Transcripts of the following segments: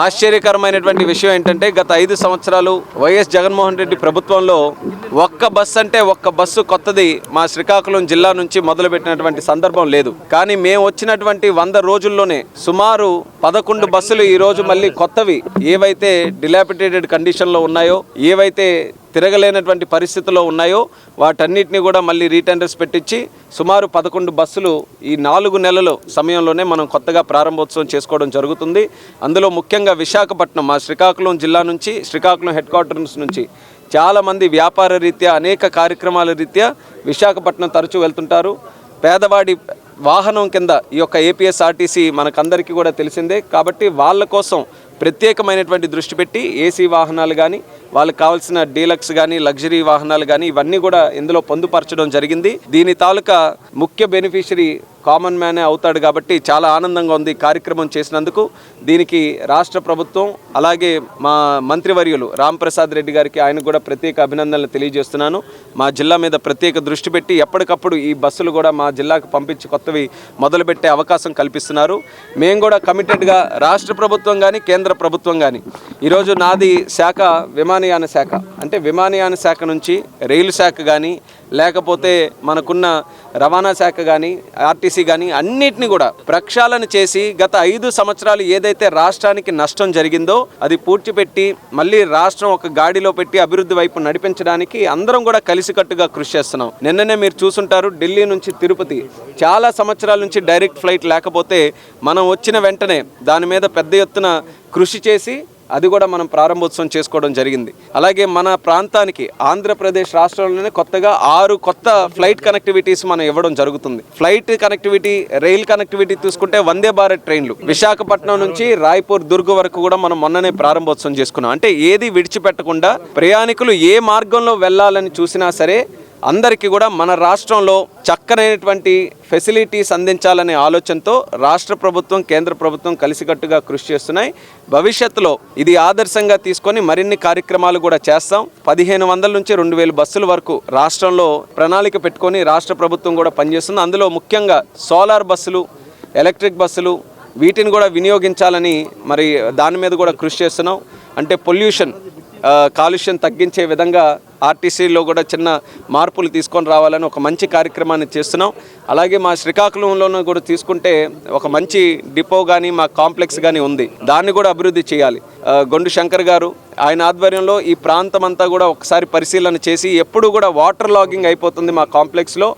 ఆశ్చర్యకరమైనటువంటి విషయం ఏంటంటే గత ఐదు సంవత్సరాలు వైఎస్ జగన్మోహన్ రెడ్డి ప్రభుత్వంలో ఒక్క బస్సు అంటే ఒక్క బస్సు కొత్తది మా శ్రీకాకుళం జిల్లా నుంచి మొదలుపెట్టినటువంటి సందర్భం లేదు. కానీ మేము వచ్చినటువంటి వంద రోజుల్లోనే సుమారు పదకొండు బస్సులు ఈ రోజు మళ్ళీ కొత్తవి. ఏవైతే డిలాపిటేటెడ్ కండిషన్లో ఉన్నాయో ఏవైతే తిరగలేనటువంటి పరిస్థితుల్లో ఉన్నాయో వాటన్నిటిని కూడా మళ్ళీ రీటెండర్స్ పెట్టించి సుమారు పదకొండు బస్సులు ఈ నాలుగు నెలల సమయంలోనే మనం కొత్తగా ప్రారంభోత్సవం చేసుకోవడం జరుగుతుంది. అందులో ముఖ్యంగా విశాఖపట్నం మా శ్రీకాకుళం జిల్లా నుంచి శ్రీకాకుళం హెడ్ క్వార్టర్స్ నుంచి చాలామంది వ్యాపార రీత్యా అనేక కార్యక్రమాల రీత్యా విశాఖపట్నం తరచూ వెళ్తుంటారు. పేదవాడి వాహనం కింద ఈ యొక్క ఏపీఎస్ఆర్టీసీ మనకందరికీ కూడా తెలిసిందే. కాబట్టి వాళ్ళ కోసం ప్రత్యేకమైనటువంటి దృష్టి పెట్టి ఏసీ వాహనాలు కానీ వాళ్ళకి కావాల్సిన డీలక్స్ కానీ లగ్జరీ వాహనాలు కానీ ఇవన్నీ కూడా ఇందులో పొందుపరచడం జరిగింది. దీని తాలూకా ముఖ్య బెనిఫిషరీ కామన్ మ్యానే అవుతాడు కాబట్టి చాలా ఆనందంగా ఉంది కార్యక్రమం చేసినందుకు. దీనికి రాష్ట్ర ప్రభుత్వం అలాగే మా మంత్రివర్యులు రామ్ప్రసాద్ రెడ్డి గారికి ఆయనకు కూడా ప్రత్యేక అభినందనలు తెలియజేస్తున్నాను. మా జిల్లా మీద ప్రత్యేక దృష్టి పెట్టి ఎప్పటికప్పుడు ఈ బస్సులు కూడా మా జిల్లాకు పంపించి కొత్తవి మొదలుపెట్టే అవకాశం కల్పిస్తున్నారు. మేము కూడా కమిటెడ్గా రాష్ట్ర ప్రభుత్వం కానీ కేంద్ర ప్రభుత్వం కానీ ఈరోజు నాది శాఖ విమానయాన శాఖ. అంటే విమానయాన శాఖ నుంచి రైలు శాఖ కానీ లేకపోతే మనకున్న రవాణా శాఖ కానీ ఆర్టీసీ కానీ అన్నిటిని కూడా ప్రక్షాళన చేసి గత ఐదు సంవత్సరాలు ఏదైతే రాష్ట్రానికి నష్టం జరిగిందో అది పూడ్చిపెట్టి మళ్ళీ రాష్ట్రం ఒక గాడిలో పెట్టి అభివృద్ధి వైపు నడిపించడానికి అందరం కూడా కలిసికట్టుగా కృషి చేస్తున్నాం. నిన్ననే మీరు చూసుంటారు ఢిల్లీ నుంచి తిరుపతి. చాలా సంవత్సరాల నుంచి డైరెక్ట్ ఫ్లైట్ లేకపోతే మనం వచ్చిన వెంటనే దాని మీద పెద్ద ఎత్తున కృషి చేసి అది కూడా మనం ప్రారంభోత్సవం చేసుకోవడం జరిగింది. అలాగే మన ప్రాంతానికి ఆంధ్రప్రదేశ్ రాష్ట్రంలోనే కొత్తగా ఆరు కొత్త ఫ్లైట్ కనెక్టివిటీస్ మనం ఇవ్వడం జరుగుతుంది. ఫ్లైట్ కనెక్టివిటీ రైల్ కనెక్టివిటీ చూసుకుంటే వందే భారత్ ట్రైన్లు. విశాఖపట్నం నుంచి రాయ్పూర్ దుర్గ్ వరకు కూడా మనం మొన్ననే ప్రారంభోత్సవం చేసుకున్నాం. అంటే ఏది విడిచిపెట్టకుండా ప్రయాణికులు ఏ మార్గంలో వెళ్ళాలని చూసినా సరే అందరికీ కూడా మన రాష్ట్రంలో చక్కనైనటువంటి ఫెసిలిటీస్ అందించాలనే ఆలోచనతో రాష్ట్ర ప్రభుత్వం కేంద్ర ప్రభుత్వం కలిసికట్టుగా కృషి చేస్తున్నాయి. భవిష్యత్తులో ఇది ఆదర్శంగా తీసుకొని మరిన్ని కార్యక్రమాలు కూడా చేస్తాం. పదిహేను వందల నుంచి రెండు వేల బస్సుల వరకు రాష్ట్రంలో ప్రణాళిక పెట్టుకొని రాష్ట్ర ప్రభుత్వం కూడా పనిచేస్తుంది. అందులో ముఖ్యంగా సోలార్ బస్సులు ఎలక్ట్రిక్ బస్సులు వీటిని కూడా వినియోగించాలని మరి దాని మీద కూడా కృషి చేస్తున్నాం. అంటే పొల్యూషన్ కాలుష్యం తగ్గించే విధంగా ఆర్టీసీలో కూడా చిన్న మార్పులు తీసుకొని రావాలని ఒక మంచి కార్యక్రమాన్ని చేస్తున్నాం. అలాగే మా శ్రీకాకుళంలోనూ కూడా తీసుకుంటే ఒక మంచి డిపో కానీ మా కాంప్లెక్స్ కానీ ఉంది. దాన్ని కూడా అభివృద్ధి చేయాలి. గొండు శంకర్ గారు ఆయన ఆధ్వర్యంలో ఈ ప్రాంతం అంతా కూడా ఒకసారి పరిశీలన చేసి ఎప్పుడు కూడా వాటర్ లాగింగ్ అయిపోతుంది మా కాంప్లెక్స్లో.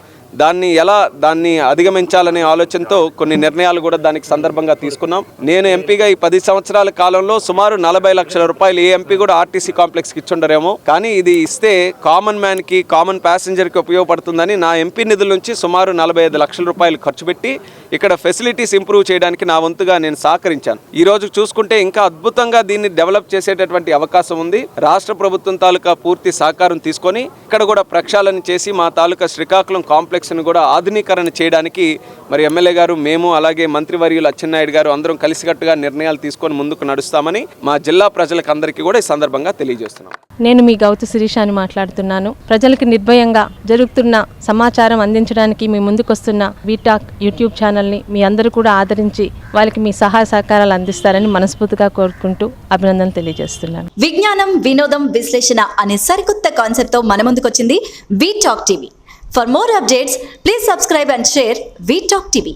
దాన్ని ఎలా దాన్ని అధిగమించాలనే ఆలోచనతో కొన్ని నిర్ణయాలు కూడా దానికి సందర్భంగా తీసుకున్నాం. నేను ఎంపీగా ఈ పది సంవత్సరాల కాలంలో సుమారు నలభై లక్షల రూపాయలు ఏ ఎంపీ కూడా ఆర్టీసీ కాంప్లెక్స్కి ఇచ్చుండరేమో. కానీ ఇది ఇస్తే కామన్ మ్యాన్కి కామన్ ప్యాసింజర్కి ఉపయోగపడుతుందని నా ఎంపీ నిధుల నుంచి సుమారు నలభై ఐదు లక్షల రూపాయలు ఖర్చు పెట్టి ఇక్కడ ఫెసిలిటీస్ ఇంప్రూవ్ చేయడానికి నా వంతుగా నేను సహకరించాను. ఈ రోజు చూసుకుంటే ఇంకా అద్భుతంగా దీన్ని డెవలప్ చేసేటటువంటి అవకాశం ఉంది. రాష్ట్ర ప్రభుత్వం తాలూకా పూర్తి సహకారం తీసుకొని ఇక్కడ కూడా ప్రక్షాళన చేసి మా తాలూకా శ్రీకాకుళం కాంప్లెక్స్ కాంప్లెక్స్ను కూడా ఆధునీకరణ చేయడానికి మరి ఎమ్మెల్యే గారు మేము అలాగే మంత్రివర్యులు అచ్చెన్నాయుడు గారు అందరం కలిసికట్టుగా నిర్ణయాలు తీసుకొని ముందుకు నడుస్తామని మా జిల్లా ప్రజలకు అందరికీ కూడా ఈ సందర్భంగా తెలియజేస్తున్నాం. నేను మీ గౌతు శిరీష అని మాట్లాడుతున్నాను. ప్రజలకు నిర్భయంగా జరుగుతున్న సమాచారం అందించడానికి మీ ముందుకొస్తున్న వీటాక్ యూట్యూబ్ ఛానల్ని మీ అందరూ కూడా ఆదరించి వాళ్ళకి మీ సహాయ సహకారాలు అందిస్తారని మనస్ఫూర్తిగా కోరుకుంటూ అభినందనలు తెలియజేస్తున్నాను. విజ్ఞానం వినోదం విశ్లేషణ అనే సరికొత్త కాన్సెప్ట్తో మన ముందుకొచ్చింది we talk TV For more updates, please subscribe and share We Talk TV.